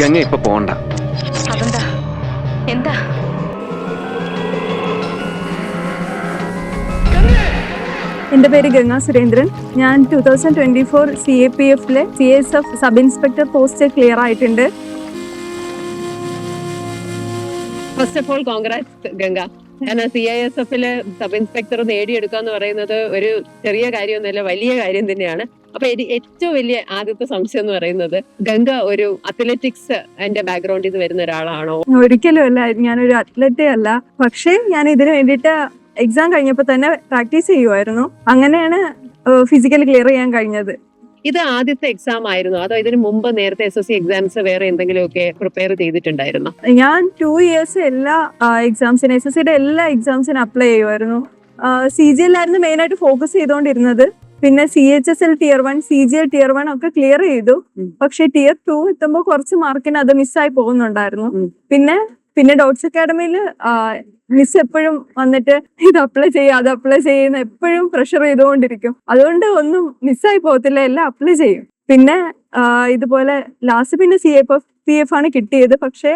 ഗംഗ ഇപ്പൊ പോണ്ട. അതെന്താ? എന്താ? എന്റെ പേര് ഗംഗാ സുരേന്ദ്രൻ. ഞാൻ two thousand twenty four C A P എഫിലെ C S F sub inspector post clear ആയിട്ടുണ്ട്. First of all congrats Ganga. കാരണം സി ഐ എസ് എഫിൽ സബ് ഇൻസ്പെക്ടർ നേടിയെടുക്കുക എന്ന് പറയുന്നത് ഒരു ചെറിയ കാര്യമൊന്നുമല്ല വലിയ കാര്യം തന്നെയാണ്. അപ്പൊ എനിക്ക് ഏറ്റവും വലിയ ആദ്യത്തെ സംശയം എന്ന് പറയുന്നത് ഗംഗ ഒരു അത്ലറ്റിക്സ് എന്റെ ബാക്ക്ഗ്രൗണ്ടിൽ നിന്ന് വരുന്ന ഒരാളാണോ? ഒരിക്കലും അല്ല. ഞാനൊരു അത്ലറ്റേ അല്ല. പക്ഷേ ഞാൻ ഇതിന് വേണ്ടിയിട്ട് എക്സാം കഴിഞ്ഞപ്പോൾ തന്നെ പ്രാക്ടീസ് ചെയ്യുമായിരുന്നു അങ്ങനെയാണ് ഫിസിക്കൽ ക്ലിയർ ചെയ്യാൻ കഴിഞ്ഞത്. ഇത് ആദ്യത്തെ എക്സാം ആയിരുന്നു. അതോ ഇതിന് മുമ്പ് നേരത്തെ എസ് എസ് സി എക്സാംസ് വേറെ എന്തെങ്കിലുമൊക്കെ പ്രിപ്പയർ ചെയ്തിട്ടുണ്ടായിരുന്നു? ഞാൻ ടു ഇയേഴ്സ് എല്ലാ എക്സാംസിനും എസ് എസ് സിയുടെ എല്ലാ എക്സാംസിനും അപ്ലൈ ചെയ്യുമായിരുന്നു സി ജി എല്ലായിരുന്നു മെയിനായിട്ട് ഫോക്കസ് ചെയ്തുകൊണ്ടിരുന്നത് പിന്നെ C H S L tier one C G L tier one ഒക്കെ ക്ലിയർ ചെയ്തു. പക്ഷെ ടിയർ ടു എത്തുമ്പോൾ കുറച്ച് മാർക്കിന് അത് മിസ്സായി പോകുന്നുണ്ടായിരുന്നു. പിന്നെ പിന്നെ ഡോട്ട്സ് അക്കാഡമിയിൽ മിസ് എപ്പോഴും വന്നിട്ട് ഇത് അപ്ലൈ ചെയ്യുക അത് അപ്ലൈ ചെയ്യുന്ന എപ്പോഴും പ്രഷർ ചെയ്തുകൊണ്ടിരിക്കും. അതുകൊണ്ട് ഒന്നും മിസ്സായി പോകത്തില്ല എല്ലാം അപ്ലൈ ചെയ്യും. പിന്നെ ഇതുപോലെ ലാസ്റ്റ് പിന്നെ C F F P F ആണ് കിട്ടിയത്. പക്ഷേ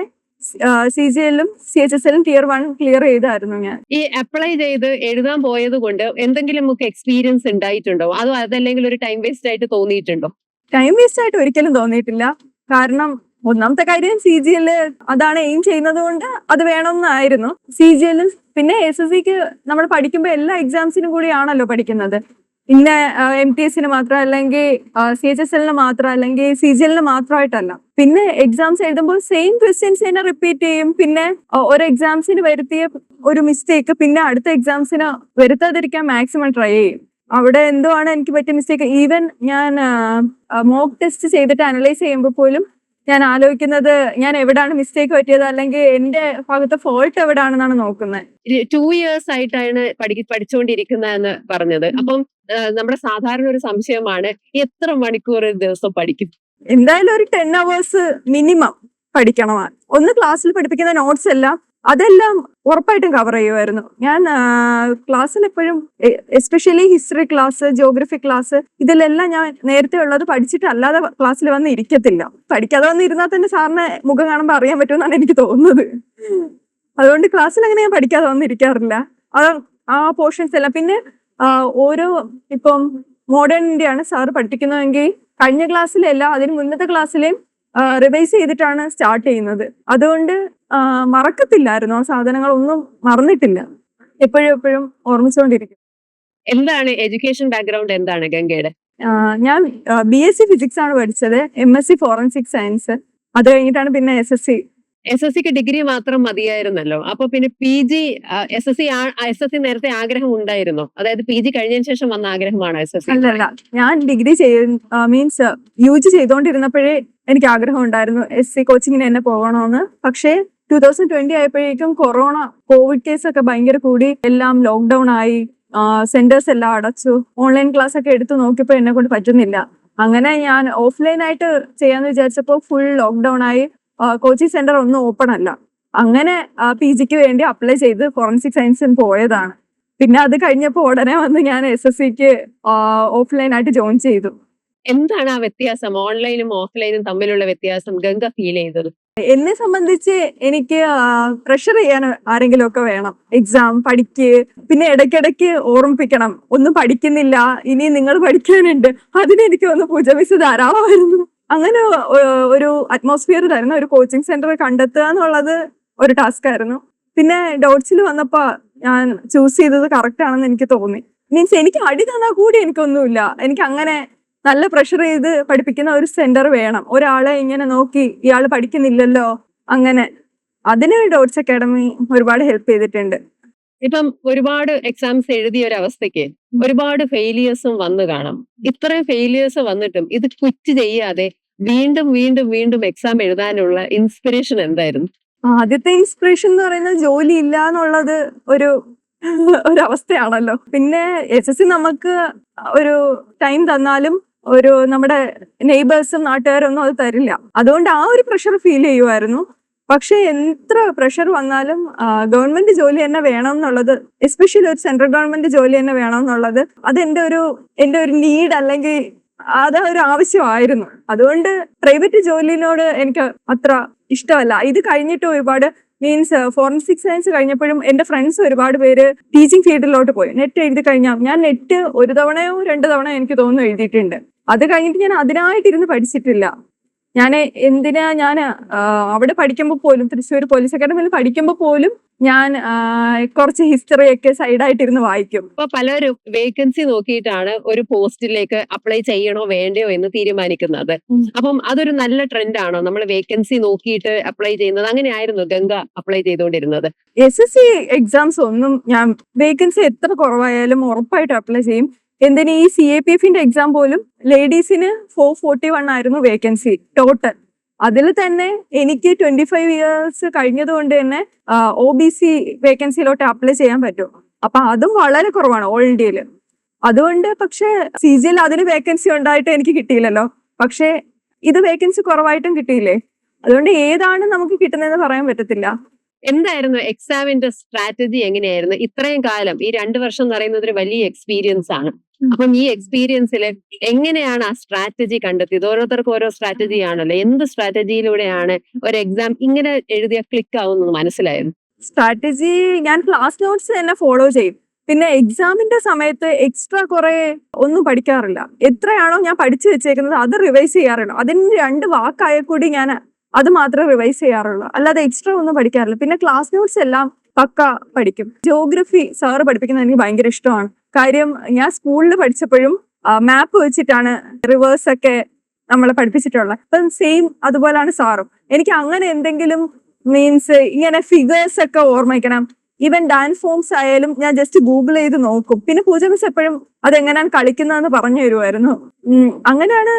സി ജി എല്ലും സി എച്ച് എസ് എല്ലും ടിയർ വൺ ക്ലിയർ ചെയ്തായിരുന്നു ഞാൻ. ഈ അപ്ലൈ ചെയ്ത് എഴുതാൻ പോയത് കൊണ്ട് എന്തെങ്കിലും എക്സ്പീരിയൻസ് ഉണ്ടായിട്ടുണ്ടോ? അതോ അതല്ലെങ്കിൽ ഒരു ടൈം വേസ്റ്റ് ആയിട്ട് തോന്നിയിട്ടുണ്ടോ? ടൈം വേസ്റ്റ് ആയിട്ട് ഒരിക്കലും തോന്നിയിട്ടില്ല. കാരണം ഒന്നാമത്തെ കാര്യം സി ജി എല്ല് അതാണ് എയിം ചെയ്യുന്നത് കൊണ്ട് അത് വേണമെന്നായിരുന്നു. സി ജി എല്ലും പിന്നെ എസ് എസ് സിക്ക് നമ്മൾ പഠിക്കുമ്പോൾ എല്ലാ എക്സാംസിനും കൂടി ആണല്ലോ പഠിക്കുന്നത്. ഇന്ന എം ടി എസിന് മാത്രം അല്ലെങ്കിൽ സി എച്ച് എസ് എല്ലിന് മാത്രം അല്ലെങ്കിൽ സി ജി എല്ലിന് മാത്രമായിട്ടല്ല. പിന്നെ എക്സാംസ് എഴുതുമ്പോൾ സെയിം ക്വസ്റ്റ്യൻസ് തന്നെ റിപ്പീറ്റ് ചെയ്യും. പിന്നെ ഒരു എക്സാംസിന് വരുത്തിയ ഒരു മിസ്റ്റേക്ക് പിന്നെ അടുത്ത എക്സാംസിന് വരുത്താതിരിക്കാൻ മാക്സിമം ട്രൈ ചെയ്യും. അവിടെ എന്തോ ആണ് എനിക്ക് പറ്റിയ മിസ്റ്റേക്ക് ഈവൻ ഞാൻ മോക്ക് ടെസ്റ്റ് ചെയ്തിട്ട് അനലൈസ് ചെയ്യുമ്പോൾ പോലും ഞാൻ ആലോചിക്കുന്നത് ഞാൻ എവിടാണ് മിസ്റ്റേക്ക് പറ്റിയത്? അല്ലെങ്കിൽ എന്റെ ഭാഗത്തെ ഫോൾട്ട് എവിടാണെന്നാണ് നോക്കുന്നത്. ടു ഇയേഴ്സ് ആയിട്ടാണ് പഠി പഠിച്ചുകൊണ്ടിരിക്കുന്നതെന്ന് പറഞ്ഞത്. അപ്പം നമ്മുടെ സാധാരണ ഒരു സംശയമാണ് എത്ര മണിക്കൂർ ഒരു ദിവസം പഠിക്കും? എന്തായാലും ഒരു ടെൻ അവേഴ്സ് മിനിമം പഠിക്കണം. ഒന്ന് ക്ലാസ്സിൽ പഠിപ്പിക്കുന്ന നോട്ട്സ് എല്ലാം അതെല്ലാം ഉറപ്പായിട്ടും കവർ ചെയ്യുമായിരുന്നു. ഞാൻ ക്ലാസ്സിൽ എപ്പോഴും especially history class geography class ഇതിലെല്ലാം ഞാൻ നേരത്തെ ഉള്ളത് പഠിച്ചിട്ട് അല്ലാതെ ക്ലാസ്സിൽ വന്ന് ഇരിക്കത്തില്ല. പഠിക്കാതെ വന്നിരുന്നാൽ തന്നെ സാറിന് മുഖം കാണുമ്പോൾ അറിയാൻ പറ്റുമെന്നാണ് എനിക്ക് തോന്നുന്നത്. അതുകൊണ്ട് ക്ലാസ്സിൽ അങ്ങനെ ഞാൻ പഠിക്കാതെ വന്നിരിക്കാറില്ല അത് ആ പോർഷൻസ് എല്ലാം. പിന്നെ ഓരോ ഇപ്പം മോഡേൺ ഇന്ത്യ ആണ് സാറ് പഠിപ്പിക്കുന്നതെങ്കിൽ കഴിഞ്ഞ ക്ലാസ്സിലല്ല അതിന് മുന്നത്തെ ക്ലാസ്സിലെയും റിവൈസ് ചെയ്തിട്ടാണ് സ്റ്റാർട്ട് ചെയ്യുന്നത്. അതുകൊണ്ട് മറക്കത്തില്ലായിരുന്നു. ആ സാധനങ്ങളൊന്നും മറന്നിട്ടില്ല. എപ്പോഴും എപ്പോഴും ഓർമ്മിച്ചുകൊണ്ടിരിക്കും എന്താണ് എഡ്യൂക്കേഷൻ ബാക്ക്ഗ്രൗണ്ട് എന്താണ് ഗംഗയുടെ? ഞാൻ ബി എസ് സി ഫിസിക്സ് ആണ് പഠിച്ചത്. M S C forensic science അത് കഴിഞ്ഞിട്ടാണ് പിന്നെ S S C S S സിക്ക് ഡിഗ്രി മാത്രം മതിയായിരുന്നല്ലോ. അപ്പൊ പിന്നെ P G S S C S S C നേരത്തെ ആഗ്രഹം ഉണ്ടായിരുന്നോ? അതായത് പി ജി കഴിഞ്ഞതിന് ശേഷം വന്ന ആഗ്രഹമാണോ എസ് എസ് സി അല്ലല്ല ഞാൻ ഡിഗ്രി മീൻസ് യു ജി ചെയ്തുകൊണ്ടിരുന്നപ്പോഴേ എനിക്ക് ആഗ്രഹം ഉണ്ടായിരുന്നു എസ് സി കോച്ചിങ്ങിന് എന്നെ പോകണമെന്ന് പക്ഷേ ടൂ തൗസൻഡ് ട്വന്റി ആയപ്പോഴേക്കും കൊറോണ കോവിഡ് കേസ് ഒക്കെ ഭയങ്കര കൂടി എല്ലാം ലോക്ക്ഡൌൺ ആയി. സെന്റേഴ്സ് എല്ലാം അടച്ചു. ഓൺലൈൻ ക്ലാസ് ഒക്കെ എടുത്ത് നോക്കിയപ്പോൾ എന്നെ കൊണ്ട് പറ്റുന്നില്ല. അങ്ങനെ ഞാൻ ഓഫ്ലൈൻ ആയിട്ട് ചെയ്യാന്ന് വിചാരിച്ചപ്പോൾ ഫുൾ ലോക്ക്ഡൌൺ ആയി. കോച്ചിങ് സെന്റർ ഒന്നും ഓപ്പൺ അല്ല. അങ്ങനെ പി ജിക്ക് വേണ്ടി അപ്ലൈ ചെയ്ത് ഫോറൻസിക് സയൻസിന് പോയതാണ്. പിന്നെ അത് കഴിഞ്ഞപ്പോൾ ഉടനെ വന്ന് ഞാൻ എസ് എസ് സിക്ക് ഓഫ്ലൈൻ ആയിട്ട് ജോയിൻ ചെയ്തു. എന്താണ് ആ വ്യത്യാസം? ഓൺലൈനും ഓഫ്ലൈനും തമ്മിലുള്ള വ്യത്യാസം? ഗംഗ ഫീൽ ചെയ്തത്? എന്നെ സംബന്ധിച്ച് എനിക്ക് പ്രഷർ ചെയ്യാൻ ആരെങ്കിലും ഒക്കെ വേണം. എക്സാം പഠിക്ക് പിന്നെ ഇടയ്ക്കിടയ്ക്ക് ഓർമ്മിപ്പിക്കണം. ഒന്നും പഠിക്കുന്നില്ല. ഇനി നിങ്ങൾ പഠിക്കാനുണ്ട്. അതിനെനിക്ക് ഒന്ന് പൂജ മിസ് ധാരാളമായിരുന്നു. അങ്ങനെ ഒരു അറ്റ്മോസ്ഫിയർ തരുന്ന ഒരു കോച്ചിങ് സെന്റർ കണ്ടെത്തുക എന്നുള്ളത് ഒരു ടാസ്ക് ആയിരുന്നു. പിന്നെ ഡൗട്ട്സിൽ വന്നപ്പോ ഞാൻ ചൂസ് ചെയ്തത് കറക്റ്റ് ആണെന്ന് എനിക്ക് തോന്നി. മീൻസ് എനിക്ക് അടി തന്നാൽ കൂടി എനിക്കൊന്നുമില്ല. എനിക്ക് അങ്ങനെ നല്ല പ്രഷർ ചെയ്ത് പഠിപ്പിക്കുന്ന ഒരു സെന്റർ വേണം. ഒരാളെ ഇങ്ങനെ നോക്കി ഇയാൾ പഠിക്കുന്നില്ലല്ലോ അങ്ങനെ. അതിന് ഡോട്ട്സ് അക്കാഡമി ഒരുപാട് ഹെൽപ്പ് ചെയ്തിട്ടുണ്ട്. ഇപ്പം ഒരുപാട് എക്സാംസ് എഴുതിയ ഒരു അവസ്ഥയ്ക്ക് ഒരുപാട് ഫെയിലിയേഴ്സും വന്നു കാണാം. ഇത്രയും ഫെയിലിയേഴ്സ് വന്നിട്ടും ഇത് ക്വിറ്റ് ചെയ്യാതെ വീണ്ടും വീണ്ടും വീണ്ടും എക്സാം എഴുതാനുള്ള ഇൻസ്പിറേഷൻ എന്തായിരുന്നു? ആദ്യത്തെ ഇൻസ്പിറേഷൻ എന്ന് പറയുന്നത് ജോലി ഇല്ല എന്നുള്ളത് ഒരു ഒരു അവസ്ഥയാണല്ലോ പിന്നെ എസ് എസ് സി നമുക്ക് ഒരു ടൈം തന്നാലും ഒരു നമ്മുടെ നെയ്ബേഴ്സും നാട്ടുകാരും ഒന്നും അത് തരില്ല. അതുകൊണ്ട് ആ ഒരു പ്രഷർ ഫീൽ ചെയ്യുമായിരുന്നു പക്ഷെ എത്ര പ്രഷർ വന്നാലും ഗവൺമെന്റ് ജോലി തന്നെ വേണം എന്നുള്ളത് എസ്പെഷ്യലി ഒരു സെൻട്രൽ ഗവൺമെന്റ് ജോലി തന്നെ വേണം എന്നുള്ളത് അത് എന്റെ ഒരു എന്റെ ഒരു നീഡ് അല്ലെങ്കിൽ അത് ഒരു ആവശ്യമായിരുന്നു. അതുകൊണ്ട് പ്രൈവറ്റ് ജോലിനോട് എനിക്ക് അത്ര ഇഷ്ടമല്ല. ഇത് കഴിഞ്ഞിട്ട് ഒരുപാട് മീൻസ് ഫോറൻസിക് സയൻസ് കഴിഞ്ഞപ്പോഴും എന്റെ ഫ്രണ്ട്സ് ഒരുപാട് പേര് ടീച്ചിങ് ഫീൽഡിലോട്ട് പോയി. നെറ്റ് എഴുതി കഴിഞ്ഞാൽ ഞാൻ നെറ്റ് ഒരു തവണയോ രണ്ട് തവണയോ എനിക്ക് തോന്നുന്നു എഴുതിയിട്ടുണ്ട്. അത് കഴിഞ്ഞിട്ട് ഞാൻ അതിനായിട്ടിരുന്ന് പഠിച്ചിട്ടില്ല. ഞാൻ എന്തിനാ ഞാൻ അവിടെ പഠിക്കുമ്പോൾ പോലും തൃശ്ശൂർ പോലീസ് അക്കാഡമിയിൽ പഠിക്കുമ്പോൾ പോലും ഞാൻ കുറച്ച് ഹിസ്റ്ററി ഒക്കെ സൈഡായിട്ടിരുന്ന് വായിക്കും. അപ്പൊ പലരും വേക്കൻസി നോക്കിയിട്ടാണ് ഒരു പോസ്റ്റിലേക്ക് അപ്ലൈ ചെയ്യണോ വേണ്ടയോ എന്ന് തീരുമാനിക്കുന്നത്. അപ്പം അതൊരു നല്ല ട്രെൻഡ് ആണോ? നമ്മൾ വേക്കൻസി നോക്കിയിട്ട് അപ്ലൈ ചെയ്യുന്നത്? അങ്ങനെയായിരുന്നു ഗംഗ അപ്ലൈ ചെയ്തുകൊണ്ടിരുന്നത്. എസ് എസ് സി എക്സാംസ് ഒന്നും ഞാൻ വേക്കൻസി എത്ര കുറവായാലും ഉറപ്പായിട്ട് അപ്ലൈ ചെയ്യും. എന്തിന് ഈ സി എ പി എഫിന്റെ എക്സാം പോലും ലേഡീസിന് ഫോർ ഫോർട്ടി വൺ ആയിരുന്നു വേക്കൻസി ടോട്ടൽ അതിൽ തന്നെ എനിക്ക് ട്വന്റി ഫൈവ് ഇയേഴ്സ് കഴിഞ്ഞത് കൊണ്ട് തന്നെ ഒ ബി സി വേക്കൻസിയിലോട്ട് അപ്ലൈ ചെയ്യാൻ പറ്റും. അപ്പൊ അതും വളരെ കുറവാണ് ഓൾ ഇന്ത്യയിൽ അതുകൊണ്ട് പക്ഷെ സി ജിയിൽ അതിന് വേക്കൻസി ഉണ്ടായിട്ട് എനിക്ക് കിട്ടിയില്ലല്ലോ. പക്ഷെ ഇത് വേക്കൻസി കുറവായിട്ടും കിട്ടിയില്ലേ? അതുകൊണ്ട് ഏതാണ് നമുക്ക് കിട്ടുന്നതെന്ന് പറയാൻ പറ്റത്തില്ല. എന്തായിരുന്നു എക്സാമിന്റെ സ്ട്രാറ്റജി എങ്ങനെയായിരുന്നു? ഇത്രയും കാലം ഈ രണ്ടു വർഷം എന്ന് പറയുന്നത് ഒരു വലിയ എക്സ്പീരിയൻസ് ആണ്. അപ്പം ഈ എക്സ്പീരിയൻസിൽ എങ്ങനെയാണ് ആ സ്ട്രാറ്റജി കണ്ടെത്തിയത്? ഓരോരുത്തർക്കും ഓരോ സ്ട്രാറ്റജി ആണല്ലോ. എന്ത് സ്ട്രാറ്റജിയിലൂടെയാണ് ഒരു എക്സാം ഇങ്ങനെ എഴുതിയ ക്ലിക്ക് ആവുന്നത് മനസ്സിലായത് സ്ട്രാറ്റജി ഞാൻ ക്ലാസ് നോട്ട്സ് തന്നെ ഫോളോ ചെയ്യും. പിന്നെ എക്സാമിന്റെ സമയത്ത് എക്സ്ട്രാ കുറെ ഒന്നും പഠിക്കാറില്ല. എത്രയാണോ ഞാൻ പഠിച്ചു വെച്ചേക്കുന്നത് അത് റിവൈസ് ചെയ്യാറുണ്ട്. അതിന് രണ്ട് വാക്കായ കൂടി ഞാൻ അത് മാത്രമേ റിവൈസ് ചെയ്യാറുള്ളൂ. അല്ലാതെ എക്സ്ട്രാ ഒന്നും പഠിക്കാറില്ല. പിന്നെ ക്ലാസ് നോട്ട്സ് എല്ലാം പക്ക പഠിക്കും. ജോഗ്രഫി സാറ് പഠിപ്പിക്കുന്നത് എനിക്ക് ഭയങ്കര ഇഷ്ടമാണ്. കാര്യം ഞാൻ സ്കൂളിൽ പഠിച്ചപ്പോഴും മാപ്പ് വെച്ചിട്ടാണ് റിവേഴ്സ് ഒക്കെ നമ്മളെ പഠിപ്പിച്ചിട്ടുള്ളത്. അപ്പം സെയിം അതുപോലാണ് സാറും. എനിക്ക് അങ്ങനെ എന്തെങ്കിലും മീൻസ് ഇങ്ങനെ ഫിഗേഴ്സ് ഒക്കെ ഓർമ്മിക്കണം. ഈവൻ ഡാൻസ് ഫോംസ് ആയാലും ഞാൻ ജസ്റ്റ് ഗൂഗിൾ ചെയ്ത് നോക്കും. പിന്നെ പൂജ മിസ് എപ്പോഴും അതെങ്ങനെയാണ് കളിക്കുന്നതെന്ന് പറഞ്ഞു തരുമായിരുന്നു. അങ്ങനെയാണ്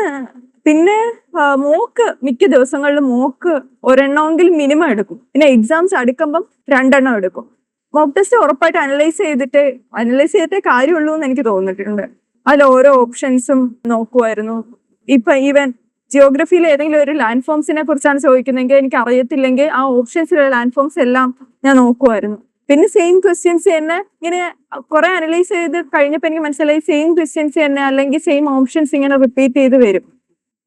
പിന്നെ മോക്ക് മിക്ക ദിവസങ്ങളിലും മോക്ക് ഒരെണ്ണമെങ്കിലും മിനിമം എടുക്കും. പിന്നെ എക്സാംസ് അടുക്കുമ്പം രണ്ടെണ്ണം എടുക്കും. മോക്ക് ടെസ്റ്റ് ഉറപ്പായിട്ട് അനലൈസ് ചെയ്തിട്ട് അനലൈസ് ചെയ്തിട്ടേ കാര്യമുള്ളൂ എന്ന് എനിക്ക് തോന്നിയിട്ടുണ്ട്. അതിൽ ഓരോ ഓപ്ഷൻസും നോക്കുമായിരുന്നു ഇപ്പൊ ഈവൻ ജിയോഗ്രഫിയിൽ ഏതെങ്കിലും ഒരു ലാൻഡ് ഫോംസിനെ കുറിച്ചാണ് ചോദിക്കുന്നതെങ്കിൽ എനിക്ക് അറിയത്തില്ലെങ്കിൽ ആ ഓപ്ഷൻസിലുള്ള ലാൻഡ് ഫോംസ് എല്ലാം ഞാൻ നോക്കുമായിരുന്നു പിന്നെ സെയിം ക്വസ്റ്റ്യൻസ് തന്നെ ഇങ്ങനെ കുറെ അനലൈസ് ചെയ്ത് കഴിഞ്ഞപ്പോൾ എനിക്ക് മനസ്സിലായി സെയിം ക്വസ്റ്റ്യൻസ് തന്നെ അല്ലെങ്കിൽ സെയിം ഓപ്ഷൻസ് ഇങ്ങനെ റിപ്പീറ്റ് ചെയ്ത് വരും.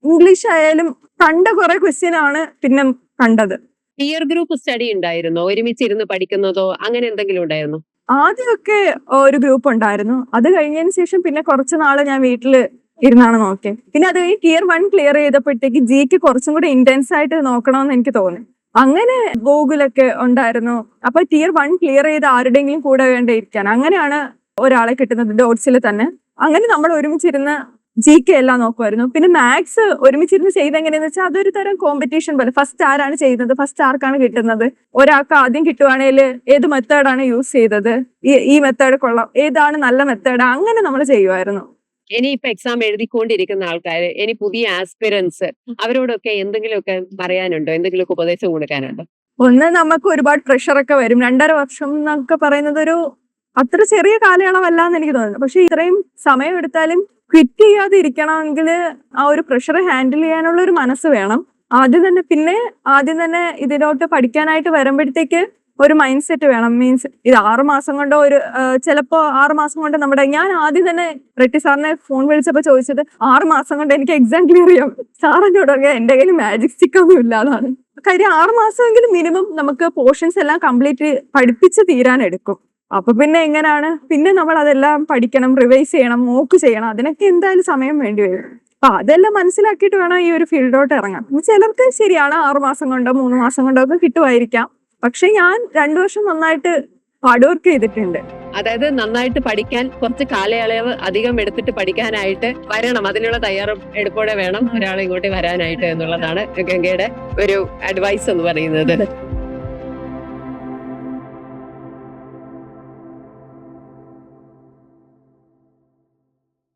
ഇംഗ്ലീഷ് ആയാലും കണ്ട കുറെ ക്വസ്റ്റ്യൻ ആണ് പിന്നെ കണ്ടത്. പിയർ ഗ്രൂപ്പ് സ്റ്റഡി ഉണ്ടായിരുന്നോ? ഒരുമിച്ചിരുന്ന് പഠിക്കുന്നതോ? അങ്ങനെ എന്തെങ്കിലും ഉണ്ടായിരുന്നോ? ആദ്യമൊക്കെ ഒരു ഗ്രൂപ്പ് ഉണ്ടായിരുന്നു. അത് കഴിഞ്ഞതിന് ശേഷം പിന്നെ കുറച്ച് നാൾ ഞാൻ വീട്ടിൽ ഇരുന്നാണ് നോക്കിയത് പിന്നെ അത് കഴിഞ്ഞ് ടിയർ വൺ ക്ലിയർ ചെയ്തപ്പോഴത്തേക്ക് ജിക്ക് കുറച്ചും കൂടി ഇന്റൻസ് ആയിട്ട് നോക്കണമെന്ന് എനിക്ക് തോന്നി. അങ്ങനെ ഗൂഗിളൊക്കെ ഉണ്ടായിരുന്നു. അപ്പൊ ടിയർ വൺ ക്ലിയർ ചെയ്ത് ആരുടെയെങ്കിലും കൂടെ വേണ്ട ഇരിക്കാൻ? അങ്ങനെയാണ് ഒരാളെ കിട്ടുന്നത്. ഡോട്ട്സിൽ തന്നെ. അങ്ങനെ നമ്മൾ ഒരുമിച്ചിരുന്ന് ജി കെ എല്ലാം നോക്കുമായിരുന്നു. പിന്നെ മാത്സ് ഒരുമിച്ചിരുന്ന് ചെയ്ത് എങ്ങനെയാന്ന് വെച്ചാൽ അതൊരു തരം കോമ്പറ്റീഷൻ പോലെ. ഫസ്റ്റ് ആരാണ് ചെയ്യുന്നത്? ഫസ്റ്റ് ആർക്കാണ് കിട്ടുന്നത്? ഒരാൾക്ക് ആദ്യം കിട്ടുവാണെങ്കിൽ ഏത് മെത്തേഡാണ് യൂസ് ചെയ്തത്? ഈ മെത്തേഡ് കൊള്ളാം. ഏതാണ് നല്ല മെത്തേഡ് അങ്ങനെ നമ്മൾ ചെയ്യുമായിരുന്നു ഇനി ഇപ്പൊ എക്സാം എഴുതിക്കൊണ്ടിരിക്കുന്ന ആൾക്കാര് ഇനി പുതിയ ആസ്പിരൻസ് അവരോടൊക്കെ എന്തെങ്കിലുമൊക്കെ പറയാനുണ്ടോ? എന്തെങ്കിലുമൊക്കെ ഉപദേശം കൊടുക്കാനുണ്ടോ? ഒന്ന് നമുക്ക് ഒരുപാട് പ്രഷർ ഒക്കെ വരും. രണ്ടര വർഷം എന്നൊക്കെ പറയുന്നത് ഒരു അത്ര ചെറിയ കാലയളവല്ല എന്ന് എനിക്ക് തോന്നുന്നു. പക്ഷെ ഇത്രയും സമയം എടുത്താലും ക്വിറ്റ് ചെയ്യാതെ ഇരിക്കണമെങ്കിൽ ആ ഒരു പ്രഷർ ഹാൻഡിൽ ചെയ്യാനുള്ള ഒരു മനസ്സ് വേണം. ആദ്യം തന്നെ പിന്നെ ആദ്യം തന്നെ ഇതിലോട്ട് പഠിക്കാനായിട്ട് വരുമ്പോഴത്തേക്ക് ഒരു മൈൻഡ് സെറ്റ് വേണം. മീൻസ് ഇത് ആറു മാസം കൊണ്ടോ ഒരു ചിലപ്പോ ആറു മാസം കൊണ്ട് നമ്മുടെ ഞാൻ ആദ്യം തന്നെ റെട്ടി സാറിനെ ഫോൺ വിളിച്ചപ്പോ ചോദിച്ചത് ആറു മാസം കൊണ്ട് എനിക്ക് എക്സാം ക്ലിയർ ചെയ്യാം സാർ എന്നോട് എന്റെ കയ്യിൽ മാജിക് സ്റ്റിക്ക് ഒന്നും ഇല്ലാതാണ് കാര്യം ആറു മാസമെങ്കിലും മിനിമം നമുക്ക് പോർഷൻസ് എല്ലാം കംപ്ലീറ്റ് പഠിപ്പിച്ച് തീരാൻ എടുക്കും. അപ്പൊ പിന്നെ എങ്ങനെയാണ് പിന്നെ നമ്മൾ അതെല്ലാം പഠിക്കണം റിവൈസ് ചെയ്യണം മോക്ക് ചെയ്യണം അതിനൊക്കെ എന്തായാലും സമയം വേണ്ടി വരും. അപ്പൊ അതെല്ലാം മനസ്സിലാക്കിയിട്ട് വേണം ഈ ഒരു ഫീൽഡിലോട്ട് ഇറങ്ങാൻ. ചിലർക്ക് ശരിയാണ് ആറുമാസം കൊണ്ടോ മൂന്ന് മാസം കൊണ്ടോ ഒക്കെ കിട്ടുമായിരിക്കാം. പക്ഷെ ഞാൻ രണ്ടു വർഷം നന്നായിട്ട് ഹാർഡ് വർക്ക് ചെയ്തിട്ടുണ്ട്. അതായത് നന്നായിട്ട് പഠിക്കാൻ കുറച്ച് കാലയളവ് അധികം എടുത്തിട്ട് പഠിക്കാനായിട്ട് വരണം. അതിനുള്ള തയ്യാറെടുപ്പോടെ വേണം ഒരാളെ ഇങ്ങോട്ട് വരാനായിട്ട് എന്നുള്ളതാണ് ഗംഗയുടെ ഒരു അഡ്വൈസ് എന്ന് പറയുന്നത്.